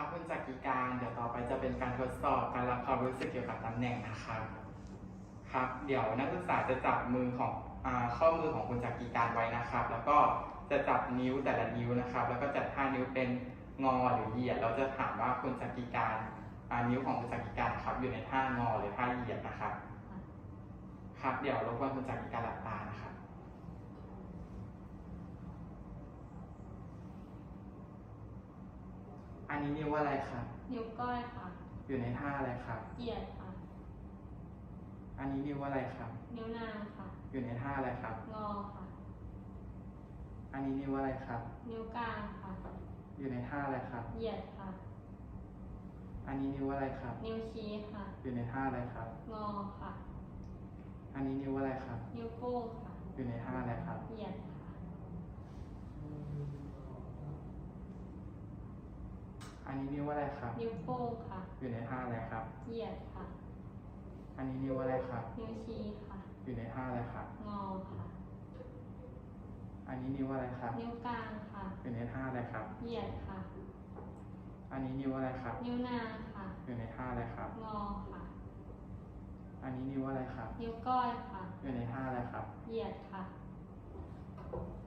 ครับคุณจักริการ เดี๋ยวต่อไปจะเป็นการทดสอบการรับความรู้สึกเกี่ยวกับตำแหน่งนะครับครับ เดี๋ยวนักศึกษาจะจับมือของอข้อมือของคุณจักริการไว้นะครับ แล้วก็จะจับนิ้วแต่ละนิ้วนะครับ แล้วก็จัดท่านิ้วเป็นงอหรือเหยียด เราจะถามว่าคุณจักริการนิ้วของคุณจักริการครับ อยู่ในท่างอหรือท่าเหยียดนะครับ ครับ เดี๋ยวรบกวนคุณจักริการหลับตานะครับ อันนี้นิ้วอะไรครับ นิ้วก้อยค่ะ อยู่ในท่าอะไรครับ เหยียดค่ะ อันนี้นิ้วอะไรครับ นิ้วนางค่ะ อยู่ในท่าอะไรครับ งอค่ะ อันนี้นิ้วอะไรครับ นิ้วกลางค่ะ อยู่ในท่าอะไรครับ เหยียดค่ะ อันนี้นิ้วอะไรครับ นิ้วชี้ค่ะ อยู่ในท่าอะไรครับ งอค่ะ อันนี้นิ้วอะไรครับ นิ้วโป้งค่ะ อยู่ในท่าอะไรครับ เหยียดค่ะ อันนี้นิ้วอะไรครับ นิ้วโป้งค่ะ อยู่ในท่าอะไรครับ เหยียดค่ะ อันนี้นิ้วอะไรครับ นิ้วชี้ค่ะ อยู่ในท่าอะไรครับ งอค่ะ อันนี้นิ้วอะไรครับ นิ้วกลางค่ะ อยู่ในท่าอะไรครับ เหยียดค่ะ อันนี้นิ้วอะไรครับ นิ้วนางค่ะ อยู่ในท่าอะไรครับ งอค่ะ อันนี้นิ้วอะไรครับ นิ้วก้อยค่ะ อยู่ในท่าอะไรครับ เหยียดค่ะอ